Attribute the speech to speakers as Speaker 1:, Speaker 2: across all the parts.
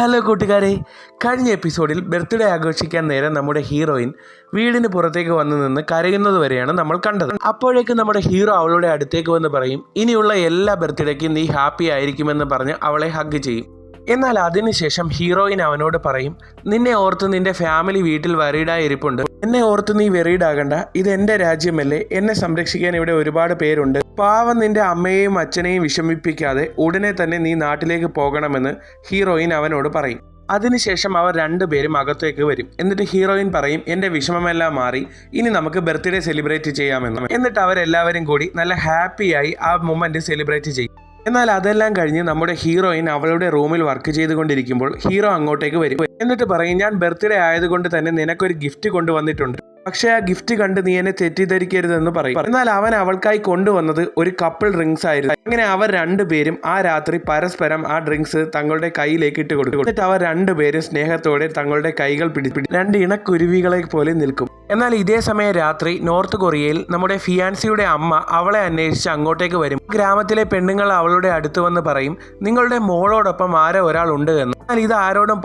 Speaker 1: Hello കൂട്ടുകാരെ കഴിഞ്ഞ എപ്പിസോഡിൽ ബർത്ത്ഡേ ആഘോഷിക്കാൻ നേരം നമ്മുടെ ഹീറോയിൻ വീടിന് പുറത്തേക്ക് വന്നു നിന്ന് കരയുന്നത് വരെയാണ് നമ്മൾ കണ്ടത്. അപ്പോഴേക്കും നമ്മുടെ ഹീറോ അവളുടെ അടുത്തേക്ക് വന്ന് പറയും ഇനിയുള്ള എല്ലാ ബർത്ത്ഡേക്കും നീ ഹാപ്പി ആയിരിക്കുമെന്ന് പറഞ്ഞ് അവളെ ഹഗ് ചെയ്യും. എന്നാൽ അതിനുശേഷം ഹീറോയിൻ അവനോട് പറയും നിന്നെ ഓർത്ത് നിന്റെ ഫാമിലി വീട്ടിൽ വറീഡായി ഇരിപ്പുണ്ട്. എന്നെ ഓർത്ത് നീ വെറീഡാകണ്ട ഇത് എന്റെ രാജ്യമല്ലേ. എന്നെ സംരക്ഷിക്കാൻ ഇവിടെ ഒരുപാട് പേരുണ്ട്. പാവം നിന്റെ അമ്മയെയും അച്ഛനെയും വിഷമിപ്പിക്കാതെ ഉടനെ തന്നെ നീ നാട്ടിലേക്ക് പോകണമെന്ന് ഹീറോയിൻ അവനോട് പറയും. അതിനുശേഷം അവർ രണ്ടുപേരും അകത്തേക്ക് വരും. എന്നിട്ട് ഹീറോയിൻ പറയും എന്റെ വിഷമമെല്ലാം മാറി. ഇനി നമുക്ക് ബർത്ത്ഡേ സെലിബ്രേറ്റ് ചെയ്യാമെന്ന്. എന്നിട്ട് അവരെല്ലാവരും കൂടി നല്ല ഹാപ്പിയായി ആ മൊമെന്റ് സെലിബ്രേറ്റ് ചെയ്യും. എന്നാൽ അതെല്ലാം കഴിഞ്ഞ് നമ്മുടെ ഹീറോയിൻ അവളുടെ റൂമിൽ വർക്ക് ചെയ്തുകൊണ്ടിരിക്കുമ്പോൾ ഹീറോ അങ്ങോട്ടേക്ക് വരും. എന്നിട്ട് പറയും ഞാൻ ബർത്ത്ഡേ ആയതുകൊണ്ട് തന്നെ നിനക്കൊരു ഗിഫ്റ്റ് കൊണ്ടുവന്നിട്ടുണ്ട്. പക്ഷേ ആ ഗിഫ്റ്റ് കണ്ട് നീ എന്നെ തെറ്റിദ്ധരിക്കരുതെന്ന് പറയും. എന്നാൽ അവൻ അവൾക്കായി കൊണ്ടുവന്നത് ഒരു കപ്പിൾ ഡ്രിങ്ക്സ് ആയിരുന്നു. അങ്ങനെ അവർ രണ്ടുപേരും ആ രാത്രി പരസ്പരം ആ ഡ്രിങ്ക്സ് തങ്ങളുടെ കയ്യിലേക്ക് ഇട്ട് കൊടുക്കും. എന്നിട്ട് അവർ രണ്ടുപേരും സ്നേഹത്തോടെ തങ്ങളുടെ കൈകൾ പിടി പിടി രണ്ട് ഇണക്കുരുവികളെ പോലെ നിൽക്കും. എന്നാൽ ഇതേ സമയം രാത്രി നോർത്ത് കൊറിയയിൽ നമ്മുടെ ഫിയാൻസിയുടെ അമ്മ അവളെ അന്വേഷിച്ച് അങ്ങോട്ടേക്ക് വരും. ഗ്രാമത്തിലെ പെണ്ണുങ്ങൾ അവളുടെ അടുത്ത് വന്ന് പറയും നിങ്ങളുടെ മോളോടൊപ്പം ആരോ ഒരാൾ ഉണ്ട് എന്ന്. എന്നാൽ ഇത് ആരോടും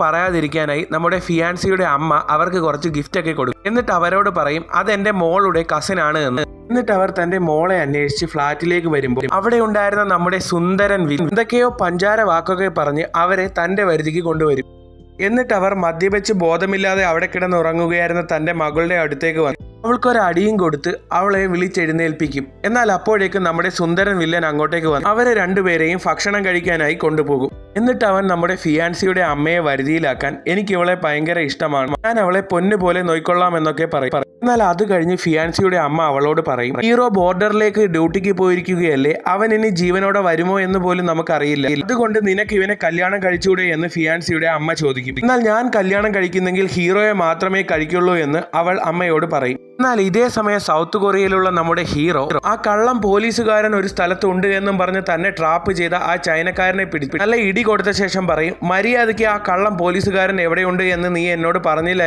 Speaker 1: പറയാതിരിക്കാനായി നമ്മുടെ ഫിയാൻസിയുടെ അമ്മ അവർക്ക് കുറച്ച് ഗിഫ്റ്റ് ഒക്കെ കൊടുക്കും. എന്നിട്ട് അവരോട് പറയും അത് അതെന്റെ മോളുടെ കസിൻ ആണ് എന്ന്. എന്നിട്ട് അവർ തന്റെ മോളെ അന്വേഷിച്ച് ഫ്ളാറ്റിലേക്ക് വരുമ്പോൾ അവിടെ ഉണ്ടായിരുന്ന നമ്മുടെ സുന്ദരൻ വി എന്തൊക്കെയോ പഞ്ചാര വാക്കൊക്കെ പറഞ്ഞ് അവരെ തന്റെ വരുതിക്ക് കൊണ്ടുവരും. എന്നിട്ട് അവർ മദ്യപിച്ച് ബോധമില്ലാതെ അവിടെ കിടന്നുറങ്ങുകയായിരുന്ന തന്റെ മകളുടെ അടുത്തേക്ക് വന്നു അവൾക്കൊരു അടിയും കൊടുത്ത് അവളെ വിളിച്ചെഴുന്നേൽപ്പിക്കും. എന്നാൽ അപ്പോഴേക്കും നമ്മുടെ സുന്ദരൻ വില്ലൻ അങ്ങോട്ടേക്ക് വന്നു അവരെ രണ്ടുപേരെയും ഭക്ഷണം കഴിക്കാനായി കൊണ്ടുപോകും. എന്നിട്ട് അവൻ നമ്മുടെ ഫിയാൻസിയുടെ അമ്മയെ വരുതിയിലാക്കാൻ എനിക്ക് ഇവളെ ഭയങ്കര ഇഷ്ടമാണ്. ഞാൻ അവളെ പൊന്നുപോലെ നോയിക്കൊള്ളാം എന്നൊക്കെ പറയും. എന്നാൽ അത് കഴിഞ്ഞ് ഫിയാൻസിയുടെ അമ്മ അവളോട് പറയും ഹീറോ ബോർഡറിലേക്ക് ഡ്യൂട്ടിക്ക് പോയിരിക്കുകയല്ലേ? അവൻ ഇനി ജീവനോടെ വരുമോ എന്ന് പോലും നമുക്കറിയില്ല. അതുകൊണ്ട് നിനക്ക് ഇവനെ കല്യാണം കഴിച്ചുകൂടെ എന്ന് ഫിയാൻസിയുടെ അമ്മ ചോദിക്കും. എന്നാൽ ഞാൻ കല്യാണം കഴിക്കുന്നെങ്കിൽ ഹീറോയെ മാത്രമേ കഴിക്കുള്ളൂ എന്ന് അവൾ അമ്മയോട് പറയും. എന്നാൽ ഇതേ സമയം സൗത്ത് കൊറിയയിലുള്ള നമ്മുടെ ഹീറോ ആ കള്ളം പോലീസുകാരൻ ഒരു സ്ഥലത്തുണ്ട് എന്നും പറഞ്ഞ് തന്നെ ട്രാപ്പ് ചെയ്ത ആ ചൈനക്കാരനെ പിടിപ്പിച്ചു നല്ല ഇടി കൊടുത്ത ശേഷം പറയും മര്യാദയ്ക്ക് ആ കള്ളം പോലീസുകാരൻ എവിടെയുണ്ട് എന്ന് നീ എന്നോട് പറഞ്ഞില്ല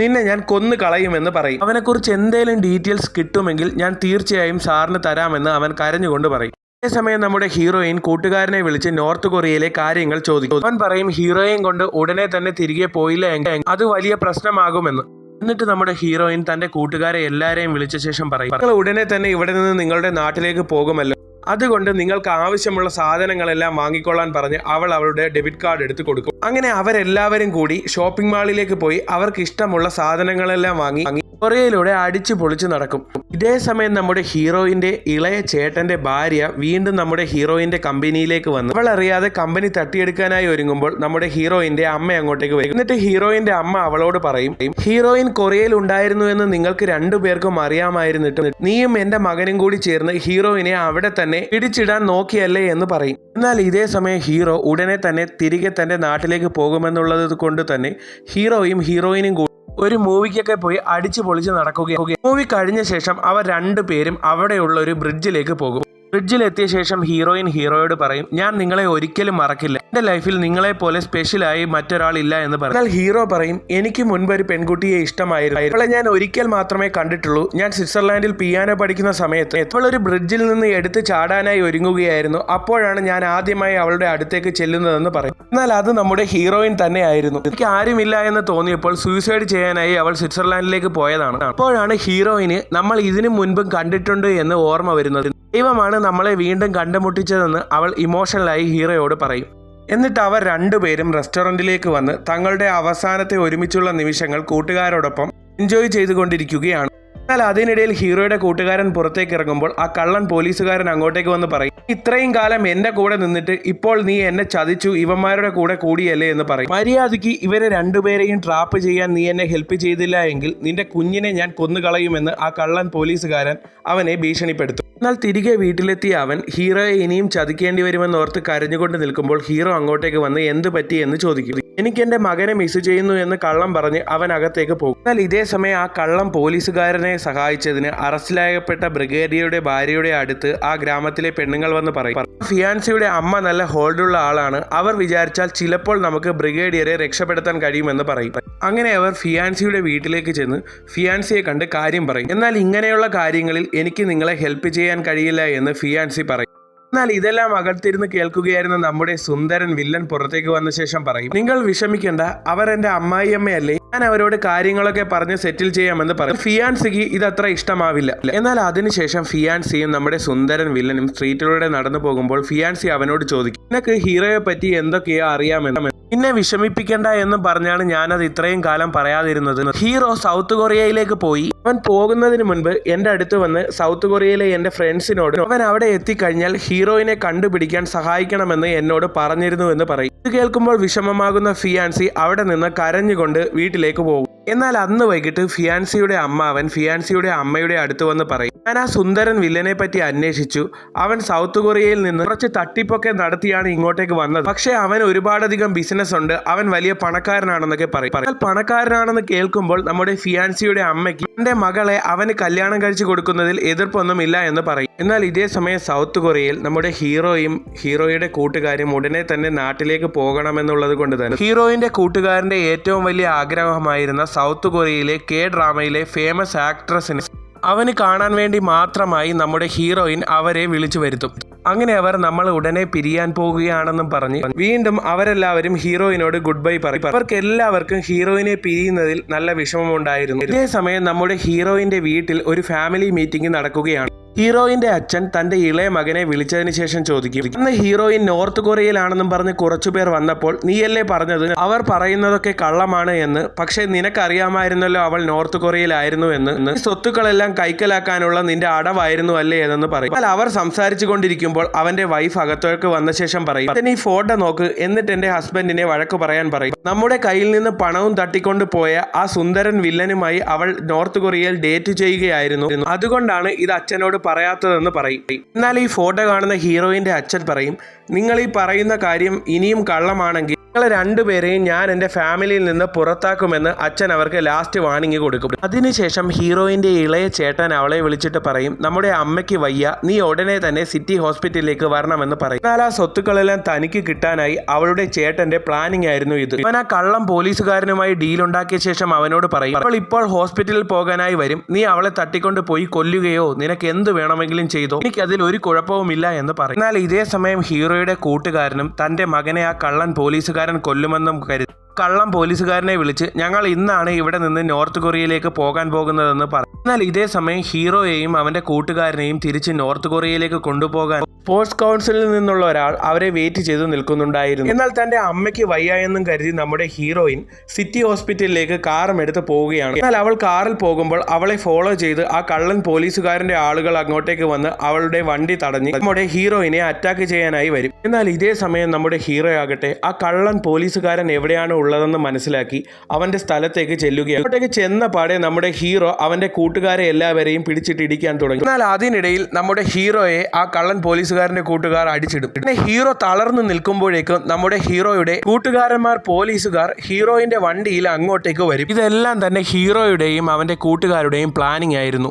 Speaker 1: നിന്നെ ഞാൻ കൊന്നു കളയുമെന്ന് പറയും. അവനെക്കുറിച്ച് എന്തെങ്കിലും ഡീറ്റെയിൽസ് കിട്ടുമെങ്കിൽ ഞാൻ തീർച്ചയായും സാറിന് തരാമെന്ന് അവൻ കരഞ്ഞുകൊണ്ട് പറയും. അതേസമയം നമ്മുടെ ഹീറോയിൻ കൂട്ടുകാരനെ വിളിച്ച് നോർത്ത് കൊറിയയിലെ കാര്യങ്ങൾ ചോദിക്കും. അവൻ പറയും ഹീറോയിൻ കൊണ്ട് ഉടനെ തന്നെ തിരികെ പോയില്ല അത് വലിയ പ്രശ്നമാകുമെന്ന്. എന്നിട്ട് നമ്മുടെ ഹീറോയിൻ തന്റെ കൂട്ടുകാരെ എല്ലാരെയും വിളിച്ച ശേഷം പറയും നിങ്ങൾ ഉടനെ തന്നെ ഇവിടെ നിന്ന് നിങ്ങളുടെ നാട്ടിലേക്ക് പോകുമല്ലോ. അതുകൊണ്ട് നിങ്ങൾക്ക് ആവശ്യമുള്ള സാധനങ്ങളെല്ലാം വാങ്ങിക്കൊള്ളാൻ പറഞ്ഞ് അവൾ അവളുടെ ഡെബിറ്റ് കാർഡ് എടുത്ത് കൊടുക്കും. അങ്ങനെ അവരെല്ലാവരും കൂടി ഷോപ്പിംഗ് മാളിലേക്ക് പോയി അവർക്ക് ഇഷ്ടമുള്ള സാധനങ്ങളെല്ലാം വാങ്ങി കൊറിയയിലൂടെ അടിച്ചു പൊളിച്ചു നടക്കും. ഇതേ സമയം നമ്മുടെ ഹീറോയിന്റെ ഇളയ ചേട്ടന്റെ ഭാര്യ വീണ്ടും നമ്മുടെ ഹീറോയിന്റെ കമ്പനിയിലേക്ക് വന്ന്. അവൾ അറിയാതെ കമ്പനി തട്ടിയെടുക്കാനായി ഒരുങ്ങുമ്പോൾ നമ്മുടെ ഹീറോയിന്റെ അമ്മ അങ്ങോട്ടേക്ക് വരും. എന്നിട്ട് ഹീറോയിന്റെ അമ്മ അവളോട് പറയും ഹീറോയിൻ കൊറിയയിൽ ഉണ്ടായിരുന്നു എന്ന് നിങ്ങൾക്ക് രണ്ടുപേർക്കും അറിയാമായിരുന്നിട്ടും നീയും എന്റെ മകനും കൂടി ചേർന്ന് ഹീറോയിനെ അവിടെ തന്നെ പിടിച്ചിടാൻ നോക്കിയല്ലേ എന്ന് പറയും. എന്നാൽ ഇതേ സമയം ഹീറോ ഉടനെ തന്നെ തിരികെ തന്റെ നാട്ടിലേക്ക് പോകുമെന്നുള്ളത് കൊണ്ട് തന്നെ ഹീറോയും ഹീറോയിനും കൂടി ഒരു മൂവിക്കൊക്കെ പോയി അടിച്ചു പൊളിച്ച് നടക്കുകയും മൂവി കഴിഞ്ഞ ശേഷം അവർ രണ്ടുപേരും അവിടെയുള്ള ഒരു ബ്രിഡ്ജിലേക്ക് പോകും. ബ്രിഡ്ജിൽ എത്തിയ ശേഷം ഹീറോയിൻ ഹീറോയോട് പറയും ഞാൻ നിങ്ങളെ ഒരിക്കലും മറക്കില്ല. എന്റെ ലൈഫിൽ നിങ്ങളെപ്പോലെ സ്പെഷ്യലായി മറ്റൊരാളില്ല എന്ന് പറയും എന്നാൽ ഹീറോ പറയും എനിക്ക് മുൻപ് ഒരു പെൺകുട്ടിയെ ഇഷ്ടമായിരുന്നു. അവളെ ഞാൻ ഒരിക്കൽ മാത്രമേ കണ്ടിട്ടുള്ളൂ. ഞാൻ സ്വിറ്റ്സർലാൻഡിൽ പിയാനോ പഠിക്കുന്ന സമയത്ത് എപ്പോൾ ഒരു ബ്രിഡ്ജിൽ നിന്ന് എടുത്ത് ചാടാനായി ഒരുങ്ങുകയായിരുന്നു. അപ്പോഴാണ് ഞാൻ ആദ്യമായി അവളുടെ അടുത്തേക്ക് ചെല്ലുന്നതെന്ന് പറയും. എന്നാൽ അത് നമ്മുടെ ഹീറോയിൻ തന്നെയായിരുന്നു. എനിക്ക് ആരുമില്ല എന്ന് തോന്നിയപ്പോൾ സൂയിസൈഡ് ചെയ്യാനായി അവൾ സ്വിറ്റ്സർലാൻഡിലേക്ക് പോയതാണ്. അപ്പോഴാണ് ഹീറോയിന് നമ്മൾ ഇതിനു മുൻപും കണ്ടിട്ടുണ്ട് എന്ന് ഓർമ്മ വരുന്നത്. ദൈവമാണ് നമ്മളെ വീണ്ടും കണ്ടുമുട്ടിച്ചതെന്ന് അവൾ ഇമോഷണലായി ഹീറോയോട് പറയും. എന്നിട്ട് അവർ രണ്ടുപേരും റെസ്റ്റോറന്റിലേക്ക് വന്ന് തങ്ങളുടെ അവസാനത്തെ ഒരുമിച്ചുള്ള നിമിഷങ്ങൾ കൂട്ടുകാരോടൊപ്പം എൻജോയ് ചെയ്തുകൊണ്ടിരിക്കുകയാണ്. എന്നാൽ അതിനിടയിൽ ഹീറോയുടെ കൂട്ടുകാരൻ പുറത്തേക്ക് ഇറങ്ങുമ്പോൾ ആ കള്ളൻ പോലീസുകാരൻ അങ്ങോട്ടേക്ക് വന്ന് പറയും ഇത്രയും കാലം എന്റെ കൂടെ നിന്നിട്ട് ഇപ്പോൾ നീ എന്നെ ചതിച്ചു ഇവന്മാരുടെ കൂടെ കൂടിയല്ലേ? എന്ന് പറയും. മര്യാദയ്ക്ക് ഇവരെ രണ്ടുപേരെയും ട്രാപ്പ് ചെയ്യാൻ നീ എന്നെ ഹെൽപ്പ് ചെയ്തില്ല എങ്കിൽ നിന്റെ കുഞ്ഞിനെ ഞാൻ കൊന്നുകളയുമെന്ന് ആ കള്ളൻ പോലീസുകാരൻ അവനെ ഭീഷണിപ്പെടുത്തും. എന്നാൽ തിരികെ വീട്ടിലെത്തിയ അവൻ ഹീറോയെ ഇനിയും ചതിക്കേണ്ടി വരുമെന്ന് ഓർത്ത് കരഞ്ഞുകൊണ്ട് നിൽക്കുമ്പോൾ ഹീറോ അങ്ങോട്ടേക്ക് വന്ന് എന്ത് പറ്റി എന്ന് ചോദിക്കും എനിക്ക് എന്റെ മകനെ മിസ് ചെയ്യുന്നു എന്ന് കള്ളം പറഞ്ഞ് അവൻ അകത്തേക്ക് പോകും. എന്നാൽ ഇതേ സമയം ആ കള്ളം പോലീസുകാരനെ സഹായിച്ചതിന് അറസ്റ്റിലായപ്പെട്ട ബ്രിഗേഡിയറുടെ ഭാര്യയുടെ അടുത്ത് ആ ഗ്രാമത്തിലെ പെണ്ണുങ്ങൾ വന്ന് പറയും. ഫിയാൻസിയുടെ അമ്മ നല്ല ഹോൾഡുള്ള ആളാണ്. അവർ വിചാരിച്ചാൽ ചിലപ്പോൾ നമുക്ക് ബ്രിഗേഡിയറെ രക്ഷപ്പെടുത്താൻ കഴിയുമെന്ന് പറയും. അങ്ങനെ അവർ ഫിയാൻസിയുടെ വീട്ടിലേക്ക് ചെന്ന് ഫിയാൻസിയെ കണ്ട് കാര്യം പറയും. എന്നാൽ ഇങ്ങനെയുള്ള കാര്യങ്ങളിൽ എനിക്ക് നിങ്ങളെ ഹെൽപ്പ് ചെയ്യാൻ കഴിയില്ല എന്ന് ഫിയാൻസി പറയും. എന്നാൽ ഇതെല്ലാം അകത്തിരുന്ന് കേൾക്കുകയായിരുന്ന നമ്മുടെ സുന്ദരൻ വില്ലൻ പുറത്തേക്ക് വന്ന ശേഷം പറയും നിങ്ങൾ വിഷമിക്കേണ്ട അവർ എന്റെ അമ്മായിയമ്മയല്ലേ. ഞാൻ അവരോട് കാര്യങ്ങളൊക്കെ പറഞ്ഞ് സെറ്റിൽ ചെയ്യാമെന്ന് പറയും. ഫിയാൻസിക്ക് ഇത് അത്ര ഇഷ്ടമാവില്ല. എന്നാൽ അതിനുശേഷം ഫിയാൻസിയും നമ്മുടെ സുന്ദരൻ വില്ലനും സ്ട്രീറ്റിലൂടെ നടന്നു പോകുമ്പോൾ ഫിയാൻസി അവനോട് ചോദിക്കും നിനക്ക് ഹീറോയെ പറ്റി എന്തൊക്കെയോ അറിയാമെന്ന്? നിന്നെ വിഷമിപ്പിക്കണ്ട എന്ന് പറഞ്ഞാണ് ഞാനത് ഇത്രയും കാലം പറയാതിരുന്നത്. ഹീറോ സൗത്ത് കൊറിയയിലേക്ക് പോയി. അവൻ പോകുന്നതിന് മുൻപ് എന്റെ അടുത്ത് വന്ന് സൗത്ത് കൊറിയയിലെ എന്റെ ഫ്രണ്ട്സിനോട് അവൻ അവിടെ എത്തിക്കഴിഞ്ഞാൽ ഹീറോയിനെ കണ്ടുപിടിക്കാൻ സഹായിക്കണമെന്ന് എന്നോട് പറഞ്ഞിരുന്നു എന്ന് പറയും. ഇത് കേൾക്കുമ്പോൾ വിഷമമാകുന്ന ഫിയാൻസി അവിടെ നിന്ന് കരഞ്ഞുകൊണ്ട് വീട്ടിലേക്ക് പോകും. എന്നാൽ അന്ന് വൈകിട്ട് ഫിയാൻസിയുടെ അമ്മ അവൻ ഫിയാൻസിയുടെ അമ്മയുടെ അടുത്ത് വന്ന് പറയും. ഞാൻ ആ സുന്ദരൻ വില്ലനെ പറ്റി അന്വേഷിച്ചു. അവൻ സൗത്ത് കൊറിയയിൽ നിന്ന് കുറച്ച് തട്ടിപ്പൊക്കെ നടത്തിയാണ് ഇങ്ങോട്ടേക്ക് വന്നത്. പക്ഷേ അവൻ ഒരുപാടധികം ബിസിനസ് ഉണ്ട്. അവൻ വലിയ പണക്കാരനാണെന്നൊക്കെ പറയും. എന്നാൽ പണക്കാരനാണെന്ന് കേൾക്കുമ്പോൾ നമ്മുടെ ഫിയാൻസിയുടെ അമ്മയ്ക്ക് എന്റെ മകളെ അവന് കല്യാണം കഴിച്ചു കൊടുക്കുന്നതിൽ എതിർപ്പൊന്നുമില്ല എന്ന് പറയും. എന്നാൽ ഇതേ സമയം സൗത്ത് കൊറിയയിൽ നമ്മുടെ ഹീറോയും ഹീറോയുടെ കൂട്ടുകാരും ഉടനെ തന്നെ നാട്ടിലേക്ക് പോകണമെന്നുള്ളത് കൊണ്ട് തന്നെ ഹീറോയിന്റെ കൂട്ടുകാരന്റെ ഏറ്റവും വലിയ ആഗ്രഹമായിരുന്ന സൗത്ത് കൊറിയയിലെ കെ ഡ്രാമയിലെ ഫേമസ് ആക്ട്രസിനെ അവന് കാണാൻ വേണ്ടി മാത്രമായി നമ്മുടെ ഹീറോയിൻ അവരെ വിളിച്ചു വരുത്തും. അങ്ങനെ അവർ നമ്മൾ ഉടനെ പിരിയാൻ പോകുകയാണെന്നും പറഞ്ഞ് വീണ്ടും അവരെല്ലാവരും ഹീറോയിനോട് ഗുഡ് ബൈ പറയും. അവർക്ക് എല്ലാവർക്കും ഹീറോയിനെ പിരിയുന്നതിൽ നല്ല വിഷമമുണ്ടായിരുന്നു. ഇതേ സമയം നമ്മുടെ ഹീറോയിന്റെ വീട്ടിൽ ഒരു ഫാമിലി മീറ്റിംഗ് നടക്കുകയാണ്. ഹീറോയിന്റെ അച്ഛൻ തന്റെ ഇളയ മകനെ വിളിച്ചതിന് ശേഷം ചോദിക്കും അന്ന് ഹീറോയിൻ നോർത്ത് കൊറിയയിലാണെന്നും പറഞ്ഞ് കുറച്ചുപേർ വന്നപ്പോൾ നീയല്ലേ പറഞ്ഞത്? അവർ പറയുന്നതൊക്കെ കള്ളമാണ് എന്ന്. പക്ഷേ നിനക്കറിയാമായിരുന്നല്ലോ അവൾ നോർത്ത് കൊറിയയിലായിരുന്നു എന്ന്. സ്വത്തുക്കളെല്ലാം കൈക്കലാക്കാനുള്ള നിന്റെ അടവായിരുന്നു അല്ലേ എന്ന് പറയും. എന്നാൽ അവർ സംസാരിച്ചു കൊണ്ടിരിക്കുമ്പോൾ അവന്റെ വൈഫ് അകത്തേക്ക് വന്ന ശേഷം പറയും "അച്ഛൻ ഈ ഫോട്ടോ നോക്ക്. എന്നിട്ട് എന്റെ ഹസ്ബൻഡിനെ വഴക്ക് പറയാൻ പറയും. നമ്മുടെ കയ്യിൽ നിന്ന് പണവും തട്ടിക്കൊണ്ട് പോയ ആ സുന്ദരൻ വില്ലനുമായി അവൾ നോർത്ത് കൊറിയയിൽ ഡേറ്റ് ചെയ്യുകയായിരുന്നു. അതുകൊണ്ടാണ് ഇത് അച്ഛനോട് പറയാത്തതെന്ന് പറയും. എന്നാൽ ഈ ഫോട്ടോ കാണുന്ന ഹീറോയിന്റെ അച്ഛൻ പറയും നിങ്ങൾ ഈ പറയുന്ന കാര്യം ഇനിയും കള്ളമാണെങ്കിൽ നിങ്ങളെ രണ്ടുപേരെയും ഞാൻ എന്റെ ഫാമിലിയിൽ നിന്ന് പുറത്താക്കുമെന്ന് അച്ഛൻ അവർക്ക് ലാസ്റ്റ് വാണിംഗ് കൊടുക്കും. അതിനുശേഷം ഹീറോയിന്റെ ഇളയ ചേട്ടൻ അവളെ വിളിച്ചിട്ട് പറയും നമ്മുടെ അമ്മയ്ക്ക് വയ്യ നീ ഉടനെ തന്നെ സിറ്റി ഹോസ്പിറ്റലിലേക്ക് വരണമെന്ന് പറയും. എന്നാൽ ആ സ്വത്തുക്കളെല്ലാം തനിക്ക് കിട്ടാനായി അവളുടെ ചേട്ടന്റെ പ്ലാനിംഗ് ആയിരുന്നു ഇത്. അവൻ ആ കള്ളം പോലീസുകാരനുമായി ഡീൽ ഉണ്ടാക്കിയ ശേഷം അവനോട് പറയും അവൾ ഇപ്പോൾ ഹോസ്പിറ്റലിൽ പോകാനായി വരും. നീ അവളെ തട്ടിക്കൊണ്ട് പോയി കൊല്ലുകയോ നിനക്ക് എന്ത് വേണമെങ്കിലും ചെയ്തോ? എനിക്ക് അതിൽ ഒരു കുഴപ്പവുമില്ല എന്ന് പറയും. എന്നാൽ ഇതേ സമയം ഹീറോയുടെ കൂട്ടുകാരനും തന്റെ മകനെ ആ കള്ളൻ പോലീസുകാരൻ കൊല്ലുമെന്നും കരുതി കള്ളം പോലീസുകാരനെ വിളിച്ച് ഞങ്ങൾ ഇന്നാണ് ഇവിടെ നിന്ന് നോർത്ത് കൊറിയയിലേക്ക് പോകാൻ പോകുന്നതെന്ന് പറഞ്ഞു എന്നാൽ ഇതേ സമയം ഹീറോയെയും അവന്റെ കൂട്ടുകാരനെയും തിരിച്ച് നോർത്ത് കൊറിയയിലേക്ക് കൊണ്ടുപോകാൻ സ്പോർട്സ് കൗൺസിലിൽ നിന്നുള്ള ഒരാൾ അവരെ വെയിറ്റ് ചെയ്ത് നിൽക്കുന്നുണ്ടായിരുന്നു. എന്നാൽ തന്റെ അമ്മയ്ക്ക് വയ്യായെന്നും കരുതി നമ്മുടെ ഹീറോയിൻ സിറ്റി ഹോസ്പിറ്റലിലേക്ക് കാറും എടുത്ത് പോവുകയാണ്. എന്നാൽ അവൾ കാറിൽ പോകുമ്പോൾ അവളെ ഫോളോ ചെയ്ത് ആ കള്ളൻ പോലീസുകാരന്റെ ആളുകൾ അങ്ങോട്ടേക്ക് വന്ന് അവളുടെ വണ്ടി തടഞ്ഞ് നമ്മുടെ ഹീറോയിനെ അറ്റാക്ക് ചെയ്യാനായി വരും. എന്നാൽ ഇതേ സമയം നമ്മുടെ ഹീറോ ആകട്ടെ ആ കള്ളൻ പോലീസുകാരൻ എവിടെയാണ് ഉള്ളതെന്ന് മനസ്സിലാക്കി അവന്റെ സ്ഥലത്തേക്ക് ചെല്ലുകയാണ്. അങ്ങോട്ടേക്ക് ചെന്ന പാടെ നമ്മുടെ ഹീറോ അവന്റെ കൂട്ടുകാരെ എല്ലാവരെയും പിടിച്ചിട്ട് ഇടിക്കാൻ തുടങ്ങി. എന്നാൽ അതിനിടയിൽ നമ്മുടെ ഹീറോയെ ആ കള്ളൻ പോലീസുകാരന്റെ കൂട്ടുകാർ അടിച്ചിടും. പിന്നെ ഹീറോ തളർന്നു നിൽക്കുമ്പോഴേക്കും നമ്മുടെ ഹീറോയുടെ കൂട്ടുകാരന്മാർ പോലീസുകാർ ഹീറോയിന്റെ വണ്ടിയിൽ അങ്ങോട്ടേക്ക് വരും. ഇതെല്ലാം തന്നെ ഹീറോയുടെയും അവന്റെ കൂട്ടുകാരുടെയും പ്ലാനിംഗ് ആയിരുന്നു.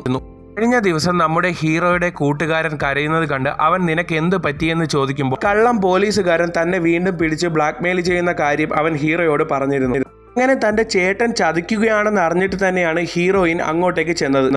Speaker 1: കഴിഞ്ഞ ദിവസം നമ്മുടെ ഹീറോയുടെ കൂട്ടുകാരൻ കരയുന്നത് കണ്ട് അവൻ നിനക്ക് എന്ത് പറ്റിയെന്ന് ചോദിക്കുമ്പോൾ കള്ളം പോലീസുകാരൻ തന്നെ വീണ്ടും പിടിച്ച് ബ്ലാക്ക്മെയിൽ ചെയ്യുന്ന കാര്യം അവൻ ഹീറോയോട് പറഞ്ഞിരുന്നു. അങ്ങനെ തന്റെ ചേട്ടൻ ചതിക്കുകയാണെന്ന് അറിഞ്ഞിട്ട് തന്നെയാണ് ഹീറോയിൻ അങ്ങോട്ടേക്ക് ചെന്നത്.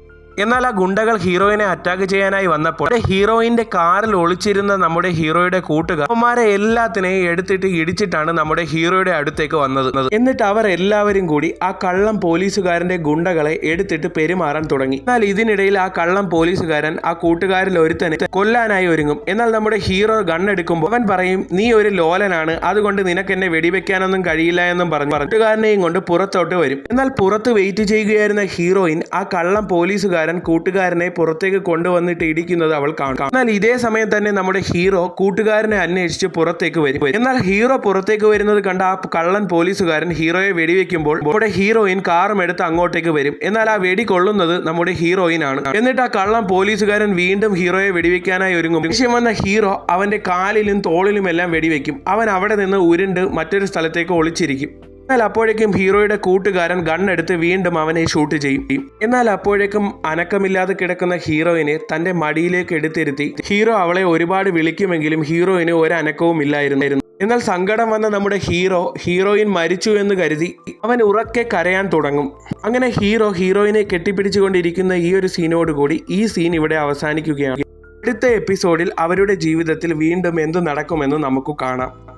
Speaker 1: എന്നാൽ ആ ഗുണ്ടകൾ ഹീറോയിനെ അറ്റാക്ക് ചെയ്യാനായി വന്നപ്പോൾ ഹീറോയിന്റെ കാറിൽ ഒളിച്ചിരുന്ന നമ്മുടെ ഹീറോയുടെ കൂട്ടുകാർ അവന്മാരെ എല്ലാത്തിനെയും എടുത്തിട്ട് ഇടിച്ചിട്ടാണ് നമ്മുടെ ഹീറോയുടെ അടുത്തേക്ക് വന്നത്. എന്നിട്ട് അവർ എല്ലാവരും കൂടി ആ കള്ളം പോലീസുകാരന്റെ ഗുണ്ടകളെ എടുത്തിട്ട് പെരുമാറാൻ തുടങ്ങി. എന്നാൽ ഇതിനിടയിൽ ആ കള്ളം പോലീസുകാരൻ ആ കൂട്ടുകാരിൽ ഒരുത്തനെ കൊല്ലാനായി ഒരുങ്ങും. എന്നാൽ നമ്മുടെ ഹീറോ ഗണ്ണെടുക്കുമ്പോൾ അവൻ പറയും നീ ഒരു ലോലനാണ്. അതുകൊണ്ട് നിനക്ക് എന്നെ വെടിവെക്കാനൊന്നും കഴിയില്ല എന്നും പറഞ്ഞു കൂട്ടുകാരനെയും കൊണ്ട് പുറത്തോട്ട് വരും. എന്നാൽ പുറത്ത് വെയിറ്റ് ചെയ്യുകയായിരുന്ന ഹീറോയിൻ ആ കള്ളം പോലീസുകാരൻ കൂട്ടുകാരനെ പുറത്തേക്ക് കൊണ്ടുവന്നിട്ട് ഇടിക്കുന്നത് അവൾ കാണാം. എന്നാൽ ഇതേ സമയം തന്നെ നമ്മുടെ ഹീറോ കൂട്ടുകാരനെ അന്വേഷിച്ച് പുറത്തേക്ക് വരും. എന്നാൽ ഹീറോ പുറത്തേക്ക് വരുന്നത് കണ്ട ആ കള്ളൻ പോലീസുകാരൻ ഹീറോയെ വെടിവെക്കുമ്പോൾ നമ്മുടെ ഹീറോയിൻ കാറും എടുത്ത് അങ്ങോട്ടേക്ക് വരും. എന്നാൽ ആ വെടി കൊള്ളുന്നത് നമ്മുടെ ഹീറോയിൻ ആണ് എന്നിട്ട് ആ കള്ളൻ പോലീസുകാരൻ വീണ്ടും ഹീറോയെ വെടിവെക്കാനായി ഒരുങ്ങും. ലക്ഷ്യം വന്ന ഹീറോ അവന്റെ കാലിലും തോളിലും എല്ലാം വെടിവെക്കും. അവൻ അവിടെ നിന്ന് ഉരുണ്ട് മറ്റൊരു സ്ഥലത്തേക്ക് ഒളിച്ചിരിക്കും. എന്നാൽ അപ്പോഴേക്കും ഹീറോയുടെ കൂട്ടുകാരൻ ഗൺ ഗണ്ണെടുത്ത് വീണ്ടും അവനെ ഷൂട്ട് ചെയ്യും. എന്നാൽ അപ്പോഴേക്കും അനക്കമില്ലാതെ കിടക്കുന്ന ഹീറോയിനെ തന്റെ മടിയിലേക്ക് എടുത്തിരുത്തി. ഹീറോ അവളെ ഒരുപാട് വിളിക്കുമെങ്കിലും ഹീറോയിന് ഒരു ഇല്ലായിരുന്നു. എന്നാൽ സങ്കടം വന്ന നമ്മുടെ ഹീറോ ഹീറോയിൻ മരിച്ചു എന്ന് കരുതി അവൻ ഉറക്കെ കരയാൻ തുടങ്ങും. അങ്ങനെ ഹീറോ ഹീറോയിനെ കെട്ടിപ്പിടിച്ചുകൊണ്ടിരിക്കുന്ന ഈ ഒരു സീനോടുകൂടി ഈ സീൻ ഇവിടെ അവസാനിക്കുകയാണ്. അടുത്ത എപ്പിസോഡിൽ അവരുടെ ജീവിതത്തിൽ വീണ്ടും എന്തു നടക്കുമെന്ന് നമുക്ക് കാണാം.